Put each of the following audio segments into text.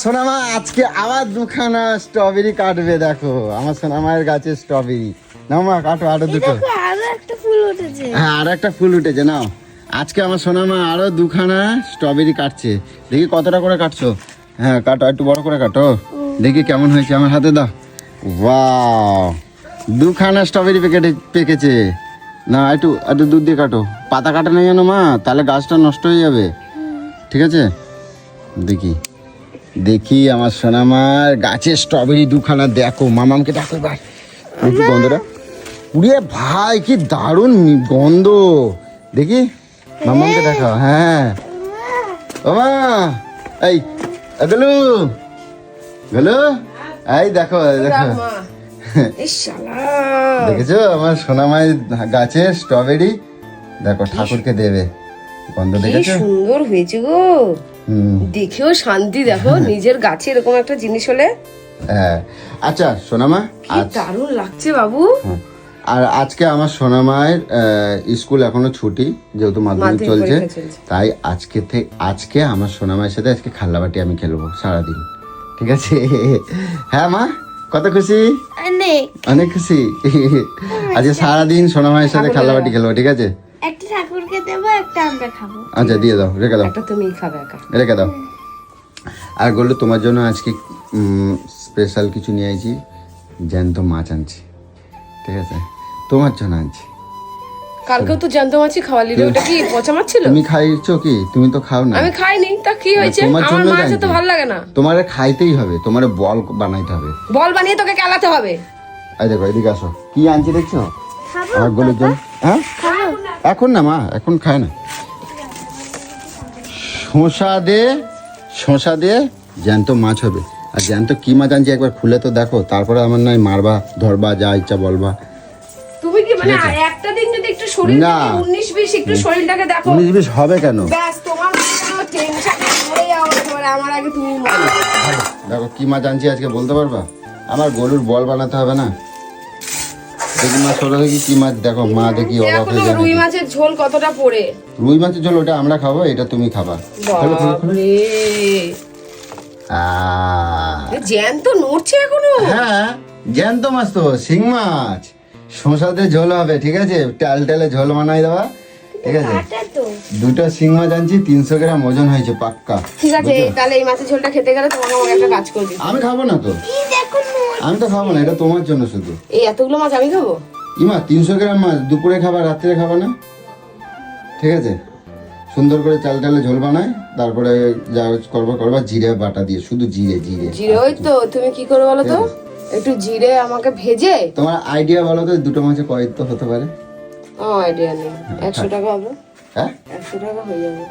সোনামা আজকে আবার দুখানা স্ট্রবেরি কাটবে দেখো। আমার সোনামায়ের গাছে স্ট্রবেরি নাও মা কাটো আরও দুটো। দেখো আরও একটা ফুল উঠেছে। হ্যাঁ আর একটা ফুল উঠেছে নাও। আজকে আমার সোনামা আরও দুখানা স্ট্রবেরি কাটছে। দেখি কতটা করে কাটছো। হ্যাঁ কাটো একটু বড় করে কাটো। দেখি কেমন হয়েছে আমার হাতে দাও। ওয়াও দুখানা স্ট্রবেরি পেকেটে পেকেছে। না একটু একটু দুধ দিয়ে কাটো। পাতা কাটা নেই জানো মা তাহলে গাছটা নষ্ট হয়ে যাবে। ঠিক আছে? দেখি। দেখি আমার সোনামার গাছে স্ট্রবেরি দুখানা দেখো। মামামকে দেখো এবার দেখি গন্ধটা। উড়িয়ে ভাই কি দারুণ গন্ধ। দেখি মামামকে দেখাও হ্যাঁ। ওমা এই এ গেলু। গেলু? এই দেখো দেখো। দেখেছ? আমার সোনামাই গাছে স্ট্রবেরি দেখো ঠাকুরকে দেবে। গন্ধ দেখেছ? সুন্দর হয়েছে গো। দেখেও শান্তি দেখো নিজের গাছে এরকম একটা জিনিস হলে। হ্যাঁ। আচ্ছা সোনামা দারুণ লাগছে বাবু। আর আজকে আমার সোনামায়ের স্কুল এখনও ছুটি যেহেতু মাধ্যমিক চলছে। তাই আজকে থেকে আজকে আমার সোনামায়ের সাথে আজকে খাল্লাবাটি আমি খেলব সারাদিন। ঠিক আছে? হ্যাঁ মা কত খুশি? অনেক। অনেক খুশি। আজকে সারাদিন সোনামায়ের সাথে খাল্লাবাটি খেলব ঠিক আছে? আমরা খাব আচ্ছা দিয়ে দাও রেখে দাও। একটা তুমি খাবে একা। রেখে দাও। আর বলল তোমার জন্য আজকে স্পেশাল কিছু নিয়ে আইছি জ্যান্ত মাছ আনছি। ঠিক আছে? তোমার জন্য আনছি। কালকেও তো জানতো মাছি খাওয়ালি রে ওটা কি পচা মাছ ছিল? তুমি খাইছো কি? তুমি তো খাও না আমি খাইনি। তা কি হয়েছে? আমার মাছ তো ভালো লাগে না। তোমার খাইতেই হবে। তোমার বল বানাইতে হবে। বল বানিয়ে তোকে কেলাতে হবে। এই দেখো এদিকে আসো। কি আনছি দেখছ? খাব জন্য হ্যাঁ? এখন না মা এখন খায় না। শশা দে শশা দিয়ে জ্যান্ত মাছ হবে। আর জ্যান্ত কি মাছ আনছি একবার খুলে তো দেখো তারপরে আমার নয় মারবা ধরবা যা ইচ্ছা বলবা। তুমি কি মানে আর একটা দিন যদি একটু শরীর না। উনিশ বিশ একটু শরীরটাকে দেখো। উনিশ বিশ হবে কেন? ব্যাস তোমার টেনশন যাও একেবারে আমার আগে তুমি দেখো কি মাছ আনছি আজকে বলতে পারবা? আমার গরুর বল বানাতে হবে না। দেখি মাছ দেখি কি মাছ দেখো মা দেখি অবাক হয়ে যাবে। রুই মাছের ঝোল কতটা পড়ে? রুই মাছের ঝোল ওটা আমরা খাব এটা তুমি খাবা। বাপরে। জ্যান্ত নড়ছে এখনও? হ্যাঁ জ্যান্ত মাছ তো শিং মাছ। শশাতে ঝোল হবে ঠিক আছে? টাল টালে ঝোল বানাই দেওয়া ঠিক আছে? দুটো শিং মাছ আনছি তিনশো গ্রাম ওজন হয়েছে পাক্কা। ঠিক আছে তাহলে এই মাছের ঝোলটা খেতে গেলে তোমাকে আমাকে একটা কাজ করবি আমি খাব না তো। আমি তো খাব না এটা তোমার জন্য শুধু। এই এতগুলো মাছ আমি খাব? ইমা তিনশো গ্রাম মাছ দুপুরে খাবা রাত্রে খাবা না? ঠিক আছে? সুন্দর করে চাল টালে ঝোল বানায় তারপরে যা করবা করবা জিরে বাটা দিয়ে শুধু জিরে জিরে। জিরে ওই তো তুমি কি করে বলো তো? একটু জিরে আমাকে ভেজে তোমার আইডিয়া বলো তো দুটো মাছে কয়েক তো হতে পারে। ও আইডিয়া নেই। একশো টাকা হবে? হ্যাঁ? একশো টাকা হয়ে যাবে।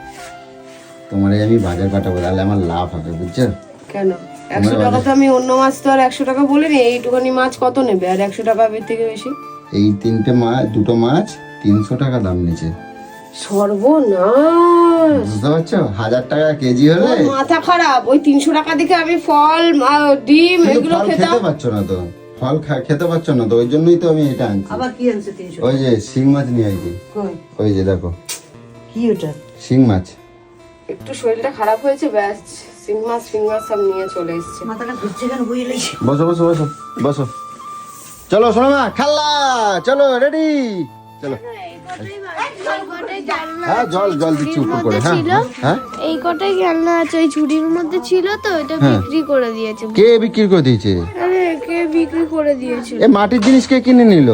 তোমার আমি বাজার পাঠাবো তাহলে আমার লাভ হবে বুঝছ? কেন? একশো টাকা তো আমি অন্য মাছ তো আর একশো টাকা বলিনি এইটুখানি মাছ কত নেবে? আর একশো টাকা এর থেকে বেশি? এই তিনটে মাছ দুটো মাছ তিনশো টাকা দাম নিচে। সর্বনাশ! বুঝতে পারছ? হাজার টাকা কেজি হলে মাথা খারাপ। ওই তিনশো টাকা দিকে আমি ফল ডিম এগুলো খেতে পারছ না তো। ফল খা- খেতে পারছ না তো ওই জন্যই তো আমি এটা আনছি। আবার কি আনছে তিনশো ওই যে শিং মাছ নিয়ে আইছি। কই? ওই যে দেখো। কি ওটা? শিং মাছ। একটু শরীরটা খারাপ হয়েছে ব্যাস সিং মাছ ফিং মাছ সব নিয়ে চলে এসছে। মাথাটা ঘুরছে কেন? বুঝে লেগেছে বসো বসো বসো বসো। চলো শোনো মা খাল্লা চলো রেডি। চলো। হ্যাঁ জল জল দিচ্ছি উপর করে হ্যাঁ হ্যাঁ, হ্যাঁ। এই কটাই খেলনা আছে ওই ঝুড়ির মধ্যে ছিল তো এটা হ্যাঁ। বিক্রি করে দিয়েছে। কে বিক্রি করে দিয়েছে? কে বিক্রি করে দিয়েছিল? এ মাটির জিনিস কে কিনে নিল?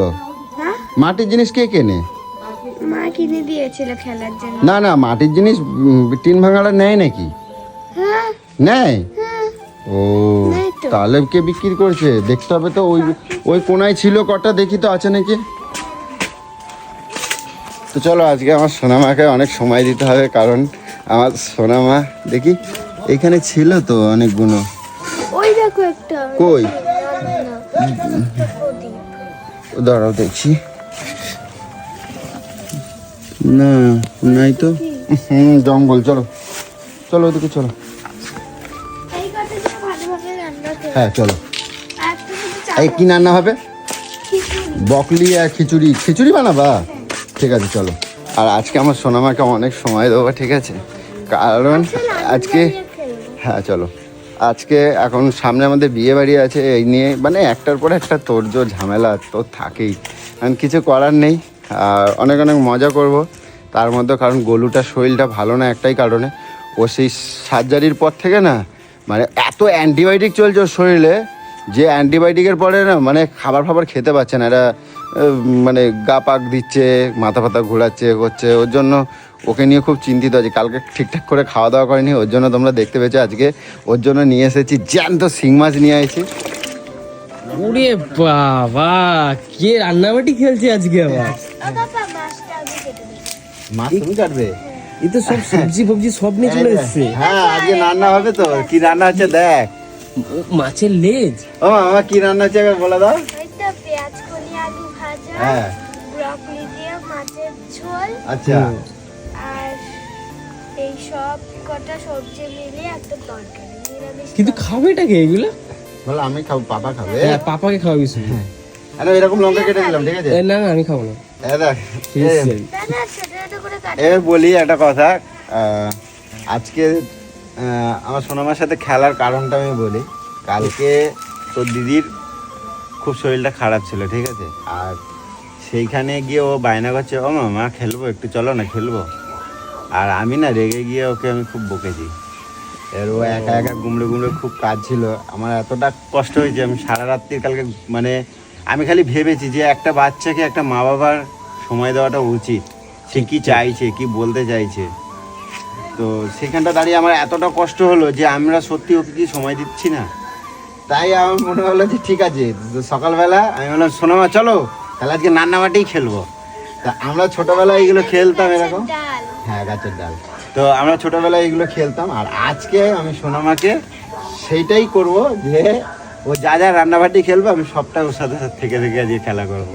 হ্যাঁ? মাটির জিনিস কে কেনে? মা কিনে দিয়েছিল খেলার জন্য। না না মাটির জিনিস টিন ভাঙাড়া নেয় নাকি? হ্যাঁ। নেয়? হ্যাঁ। ও তাহলে কে বিক্রি করছে? দেখতে হবে তো ওই ওই কোনায় ছিল কটা দেখি তো আছে নাকি? তো চলো আজকে আমার সোনামাকে অনেক সময় দিতে হবে কারণ আমার সোনামা দেখি এখানে ছিল তো অনেকগুলো। ওই দেখো একটা। কই। দাঁড়াও দেখছি। না নাই তো। হুম জঙ্গল চলো। চলো ওদিকে চলো। হ্যাঁ চলো। এই কি রান্না হবে? বকলি আর খিচুড়ি। খিচুড়ি বানাবা? ঠিক আছে চলো। আর আজকে আমার সোনামাকে অনেক সময় দেবো ঠিক আছে? কারণ আজকে হ্যাঁ চলো। আজকে এখন সামনে আমাদের বিয়ে বাড়ি আছে, এই নিয়ে মানে একটার পর একটা তোরজোর ঝামেলা তো থাকেই। কারণ কিছু করার নেই, আর অনেক অনেক মজা করব। তার মধ্যে কারণ গলুটার শরীরটা ভালো না একটাই কারণে। ও সেই সার্জারির পর থেকে না মানে এত অ্যান্টিবায়োটিক চলছে ওর শরীরে, যে অ্যান্টিবায়োটিকের পরে না মানে খাবার ফাবার খেতে পারছে না। এরা মানে গা পাক দিচ্ছে, মাথা ফাথা ঘোরাচ্ছে, করছে। ওর জন্য ওকে নিয়ে খুব চিন্তিত আছে। কালকে ঠিকঠাক করে খাওয়া দাওয়া করেনি ওর জন্য তোমরা দেখতে পেয়েছ আজকে। ওর জন্য নিয়ে এসেছি জ্যান্ত শিং মাছ নিয়ে এসেছি ওরে বাবা কে রান্নাবাটি খেলছে আজকে আবার? ও বাবা মাছটা আমি কেটে দিই মাছ তুমি কাটবে? এই তো সব সবজি ফবজি সব নিয়ে চলে এসছে। হ্যাঁ আজকে রান্না হবে তো। কি রান্না হচ্ছে দেখ। মাছের লেজ? ও আমার কি রান্না হচ্ছে একবার বলে দাও। পেঁয়াজ কলি আলু ভাজা হ্যাঁ। ব্রকলি দিয়ে মাছের ঝোল। আচ্ছা। এই সব কটা সবজি মিলিয়ে একটা তরকারি কিন্তু খাবে এটাকে এগুলো? বলো আমি খাব পাপা খাবে। হ্যাঁ পাপাকে খাওয়াবি শুধু আরে এরকম লঙ্কা কেটে দিলাম ঠিক আছে? না না আমি খাব না। এ দেখ এ, ফিশ দাদা ছোট ছোট করে কাট। এ বলি একটা কথা। আজকে আমার সোনামার সাথে খেলার কারণটা আমি বলি। কালকে তোর দিদির খুব শরীরটা খারাপ ছিল ঠিক আছে? আর সেইখানে গিয়ে ও বায়না করছে ও মামা খেলব একটু চলো না খেলব। আর আমি না রেগে গিয়ে ওকে আমি খুব বকেছি। এর ও একা একা গুমড়ে গুমড়ে খুব কাজ ছিল আমার এতটা কষ্ট হয়েছে, আমি সারা রাত্রি কালকে মানে আমি খালি ভেবেছি যে একটা বাচ্চাকে একটা মা বাবার সময় দেওয়াটা উচিত। সে কী চাইছে, কি বলতে চাইছে। তো সেখানটা দাঁড়িয়ে আমার এতটা কষ্ট হলো যে আমরা সত্যি ওকে কি সময় দিচ্ছি না? তাই আমার মনে হলো যে ঠিক আছে সকালবেলা আমি বললাম, সোনামা, চলো, তাহলে আজকে রান্নাবাটিই খেলব। তা আমরা ছোটোবেলায় এইগুলো খেলতাম এরকম। হ্যাঁ গাছের ডাল। তো আমরা ছোটবেলায় এগুলো খেলতাম আর আজকে আমি সোনামাকে সেইটাই করব যে ও যা যা রান্নাবাটি খেলবে আমি সবটা ওর সাথে সাথে থেকে থেকে আজকে খেলা করব।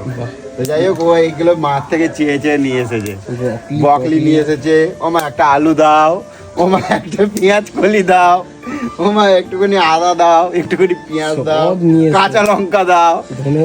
তো যাই হোক ও এইগুলো মাঠ থেকে চেয়ে চেয়ে নিয়ে এসেছে। বকলি নিয়ে এসেছে ও মা একটা আলু দাও ও মা একটা পেঁয়াজ কলি দাও ও মা একটুখানি আদা দাও একটুখানি পেঁয়াজ দাও। কাঁচা লঙ্কা দাও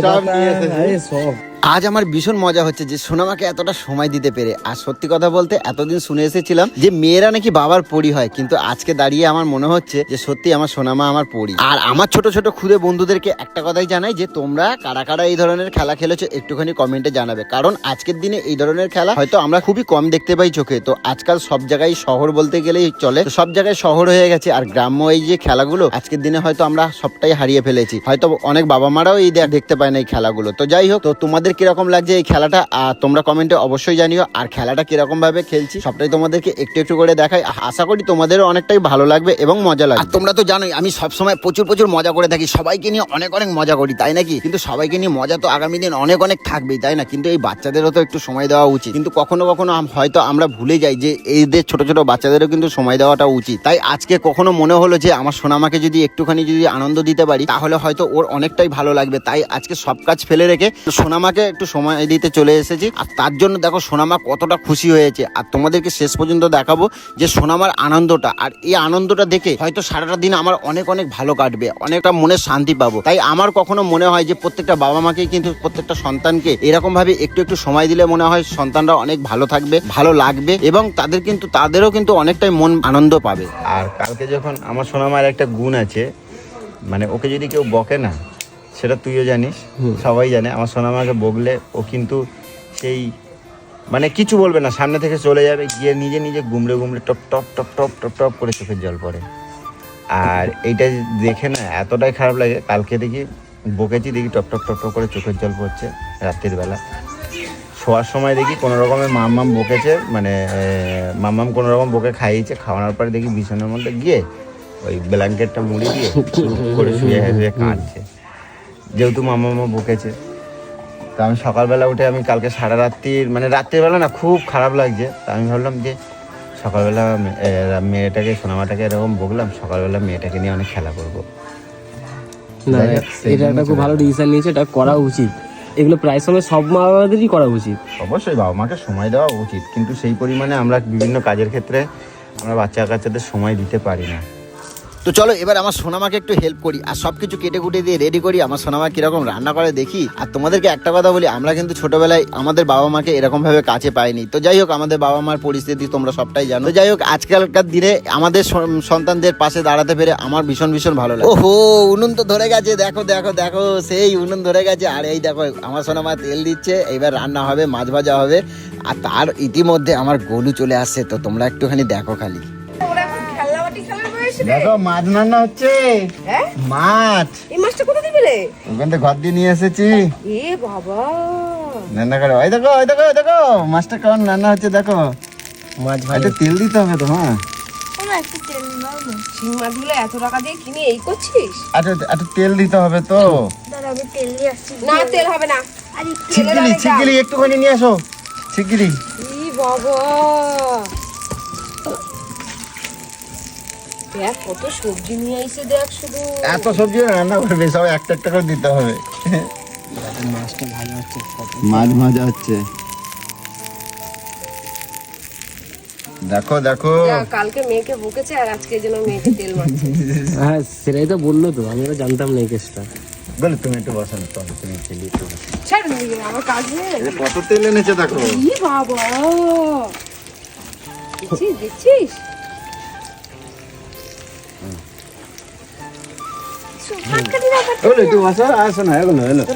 সব নিয়ে এসেছে। সব। আজ আমার ভীষণ মজা হচ্ছে যে সোনামাকে এতটা সময় দিতে পেরে। আর সত্যি কথা বলতে এতদিন শুনে এসেছিলাম যে মেয়েরা নাকি বাবার পরি হয়, কিন্তু আজকে দাঁড়িয়ে আমার মনে হচ্ছে যে সত্যি আমার সোনামা আমার পরি। আর আমার ছোট ছোট খুদে বন্ধুদেরকে একটা কথাই জানাই যে তোমরা কারা কারা এই ধরনের খেলা খেলেছো একটুখানি কমেন্টে জানাবে। কারণ আজকের দিনে এই ধরনের খেলা হয়তো আমরা খুবই কম দেখতে পাই চোখে, তো আজকাল সব জায়গায় শহর বলতে গেলেই চলে। সব জায়গায় শহর হয়ে গেছে, আর গ্রাম্য এই যে খেলাগুলো, আজকের দিনে হয়তো আমরা সবটাই হারিয়ে ফেলেছি। হয়তো অনেক বাবা মারাও এই দেখ- দেখতে পায় না এই খেলাগুলো। তো যাই হোক, তো তোমাদের কীরকম লাগছে এই খেলাটা আর তোমরা কমেন্টে অবশ্যই জানিও। আর খেলাটা কীরকম ভাবে খেলছি, সবটাই তোমাদেরকে একটু একটু করে দেখাই। আশা করি তোমাদেরও অনেকটাই ভালো লাগবে এবং মজা লাগবে। তোমরা তো জানোই, আমি সবসময় প্রচুর প্রচুর মজা করে থাকি। সবাইকে নিয়ে অনেক অনেক মজা করি, তাই নাকি? কিন্তু সবাইকে নিয়ে মজা তো আগামী দিন অনেক অনেক থাকবেই, তাই না? কিন্তু এই বাচ্চাদেরও তো একটু সময় দেওয়া উচিত। কিন্তু কখনো কখনো হয়তো আমরা ভুলে যাই যে এইদের ছোট ছোট বাচ্চাদেরও কিন্তু সময় দেওয়াটা উচিত। তাই আজকে কখনো মনে হলো যে আমার সোনামাকে যদি একটুখানি যদি আনন্দ দিতে পারি, তাহলে হয়তো ওর অনেকটাই ভালো লাগবে। তাই আজকে সব কাজ ফেলে রেখে সোনামাকে একটু সময় দিতে চলে এসেছি। আর তার জন্য দেখো সোনামা কতটা খুশি হয়েছে। আর তোমাদেরকে শেষ পর্যন্ত দেখাবো যে সোনামার আনন্দটা আর এই আনন্দটা দেখে হয়তো সারাটা দিন আমার অনেক অনেক ভালো কাটবে, অনেকটা মনে শান্তি পাবো। তাই আমার কখনো মনে হয় যে প্রত্যেকটা বাবা মাকে কিন্তু প্রত্যেকটা সন্তানকে এরকম ভাবে একটু একটু সময় দিলে মনে হয় সন্তানরা অনেক ভালো থাকবে, ভালো লাগবে এবং তাদের কিন্তু, তাদেরও কিন্তু অনেকটাই মন আনন্দ পাবে। আর কালকে যখন আমার সোনামার একটা গুণ আছে মানে ওকে যদি কেউ বকে না সেটা তুইও জানিস সবাই জানে। আমার সোনা সোনামাকে বকলে ও কিন্তু সেই মানে কিছু বলবে না সামনে থেকে চলে যাবে গিয়ে নিজে নিজে গুমড়ে গুমড়ে টপ টপ টপ টপ টপ টপ করে চোখের জল পড়ে। আর এইটা দেখে না এতটাই খারাপ লাগে কালকে দেখি বকেছি দেখি টপ টপ টপ টপ করে চোখের জল পড়ছে রাত্রির বেলা। শোয়ার সময় দেখি কোনো রকমের মাম্মাম বকেছে মানে মাম্মাম কোনো রকম বকে খাইয়েছে খাওয়ানোর পরে দেখি বিছানার মধ্যে গিয়ে ওই ব্ল্যাঙ্কেটটা মুড়ি দিয়ে করে শুয়ে শুয়ে কাঁদছে। যেহেতু মামা মামা বকেছে। তো আমি সকালবেলা উঠে আমি কালকে সারা রাত্রির মানে রাত্রিবেলা না খুব খারাপ লাগছে। তা আমি ভাবলাম যে সকালবেলা মেয়েটাকে সোনামাটাকে এরকম বকলাম সকালবেলা মেয়েটাকে নিয়ে অনেক খেলা করব। না এটা একটা খুব ভালো ডিসিশন নিয়েছে এটা করা উচিত। এগুলো প্রায় সময় সব মা বাবাদেরই করা উচিত। অবশ্যই বাবা মাকে সময় দেওয়া উচিত কিন্তু সেই পরিমাণে আমরা বিভিন্ন কাজের ক্ষেত্রে আমরা বাচ্চা কাচ্চাদের সময় দিতে পারি না। তো চলো, এবার আমার সোনামাকে একটু হেল্প করি। আর সবকিছু কেটে কুটে দিয়ে রেডি করি। আমার সোনামা কীরকম রান্না করে দেখি। আর তোমাদেরকে একটা কথা বলি, আমরা কিন্তু ছোটবেলায় আমাদের বাবা মাকে এরকম ভাবে কাছে পাইনি। তো যাই হোক, আমাদের বাবা মার পরিস্থিতি তোমরা সবটাই জানো। যাই হোক, আজকালকার দিনে আমাদের সন্তানদের পাশে দাঁড়াতে পেরে আমার ভীষণ ভীষণ ভালো লাগে। ওহো, উনুন তো ধরে গেছে, দেখো দেখো দেখো, সেই উনুন ধরে গেছে। আর এই দেখো, আমার সোনামা তেল দিচ্ছে এবার রান্না হবে, মাছ ভাজা হবে। আর তার ইতিমধ্যে আমার গলু চলে আসছে, তো তোমরা একটুখানি দেখো খালি। দেখো মাছ রান্না হচ্ছে। হ্যাঁ? মাছ। এই মাছটা কোথা পেলে? ওখান থেকে ঘর দিয়ে নিয়ে এসেছি। এ বাবা। রান্না করে। ওই দেখো ওই দেখো ওই দেখো মাছটা কেমন রান্না হচ্ছে দেখো। মাছ ভালো। একটু তেল দিতে হবে তো হ্যাঁ। আমার তেল নাও না। শিং মাছগুলো এত টাকা দিয়ে কিনে এই করছিস? একটু একটু তেল দিতে হবে তো। দাঁড়া আমি তেল দিয়ে আসছি। না তেল হবে না। ছিকিলি ছিকিলি একটুখানি নিয়ে আসো ছিকিলি বাবা। দেখ কত সবজি নিয়ে আইছে দেখ শুধু। এত সবজি রান্না করবে সব একটা একটা করে দিতে হবে। মাছটা ভালো হচ্ছে মাছ ভাজা হচ্ছে। দেখো দেখো। কালকে মেয়েকে বকেছে আর আজকে যেন মেয়েকে তেল মারছে। হ্যাঁ সেটাই তো বলল তো আমি জানতাম না এই কেসটা। বলে তুমি একটু বসো না তো তুমি খেলি একটু ছাড় দিকে আমার কাজ নেই। কত তেল এনেছে দেখো। ই বাবা।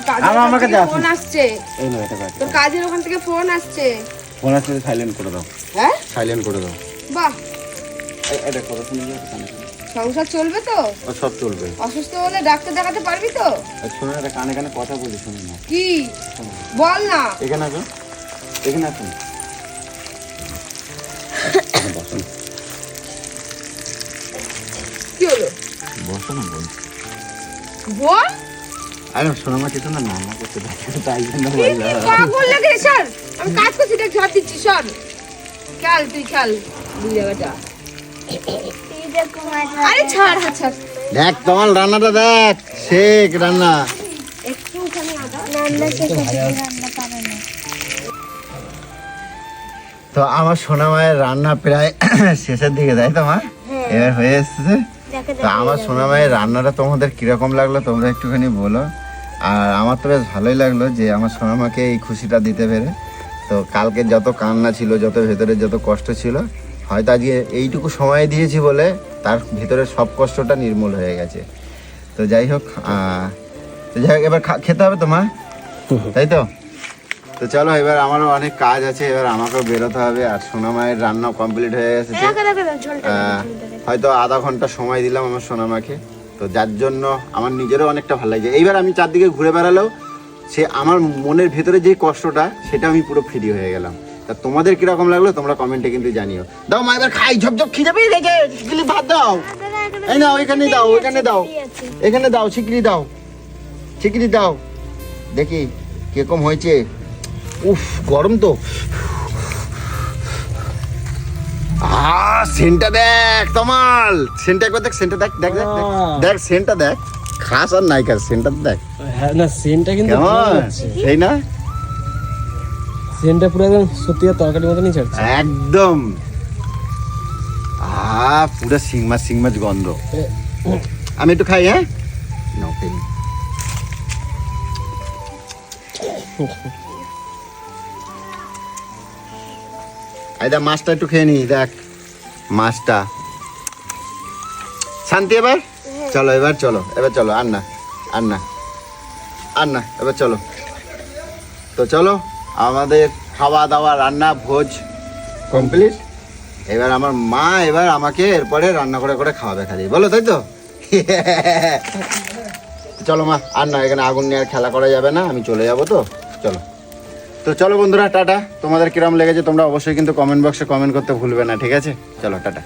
কাজের ওখান কাছে থেকে আসো ফোন আসছে। এলো এটা কাছে তোর কাজের ওখান থেকে ফোন আসছে। সাইলেন্ট করে দাও। হ্যাঁ? সাইলেন্ট করে দাও। বাহ। এই- এটা করো শুনে। সংসার চলবে তো? ও সব চলবে। অসুস্থ হলে ডাক্তার দেখাতে পারবি তো? শোনো এটা কানে কানে কথা বলি শুনে না। কি? বল না। এখানে আসো। এখানে আসুন কি হলো? বসো না বল বল আরে শোনো মা কিছু না রান্না করতে দেখো তাই জন্য পাগল লাগে সর আমি কাজ করছি দেখ ঝড় দিচ্ছি সর খেয়াল তুই খেয়াল দুই জায়গাটা। আরে ছাড় হাত ছাড়। দেখ তোমার রান্নাটা দেখ শেখ রান্না। একটুখানি রান্না রান্না পারে না। তো আমার সোনা মায়ের রান্না প্রায় শেষের দিকে তাই তো মা? এবার হয়ে এসেছে। তো আমার সোনা মায়ের রান্নাটা তোমাদের কীরকম লাগল তোমরা একটুখানি বলো। আর আমার তো বেশ ভালোই লাগল যে আমার সোনা মাকে এই খুশিটা দিতে পেরে। তো কালকে যত কান্না ছিল যত ভেতরে যত কষ্ট ছিল হয়তো আজকে এইটুকু সময় দিয়েছি বলে তার ভিতরে সব কষ্টটা নির্মূল হয়ে গেছে। তো যাই হোক তো যাই হোক এবার খা- খেতে হবে তো মা? তাই তো? তো চলো এবার আমারও অনেক কাজ আছে এবার আমাকেও বেরোতে হবে আর সোনা মায়ের রান্না কমপ্লিট হয়ে গেছে। হয়তো আধা ঘণ্টা সময় দিলাম আমার সোনামাকে। তো যার জন্য আমার নিজেরও অনেকটা ভালো লাগছে। এইবার আমি চারদিকে ঘুরে বেড়ালেও সে আমার মনের ভেতরে যে কষ্টটা সেটা আমি পুরো ফ্রি হয়ে গেলাম। তা তোমাদের কীরকম লাগল তোমরা কমেন্টে কিন্তু জানিও। দাও মা এবার খাই ঝপঝপ খিদে পেয়ে গেছে। শিগগিরি ভাত দাও। এই নাও এখানে দাও এখানে দাও। এখানে দাও শিগগিরি দাও। শিগগিরি দাও। দেখি কীরকম হয়েছে। উফ গরম তো। আহ সেন্টটা দেখ তোমাল। সেন্টটা একবার দেখ সেন্টটা দেখ দেখ দেখ দেখ। সেন্টটা দেখ। খাস আর নাইকার সেন্টটা দেখ। হ্যাঁ না সেন্টটা কিন্তু সেই না? সেন্টটা পুরো একদম সত্যি তরকারির মতনই ছাড়ছে। একদম। আহ পুরো শিং মাছ শিং মাছ গন্ধ। আমি একটু খাই হ্যাঁ? নাও দেখ মাছটা একটু খেয়ে নি দেখ। মাছটা। শান্তি এবার? চলো এবার চলো এবার চলো আর না আর না আর না এবার চলো। তো চলো আমাদের খাওয়া দাওয়া রান্না ভোজ কমপ্লিট। এবার আমার মা এবার আমাকে এরপরে রান্না করে করে খাওয়াবে খালি। বলো তাই তো? চলো মা আর না এখানে আগুন নিয়ে আর খেলা করা যাবে না আমি চলে যাব তো। চলো। তো চলো বন্ধুরা, টাটা। তোমাদের কিরম লেগেছে তোমরা অবশ্যই কিন্তু কমেন্ট বক্সে কমেন্ট করতে ভুলবে না, ঠিক আছে? চলো, টাটা।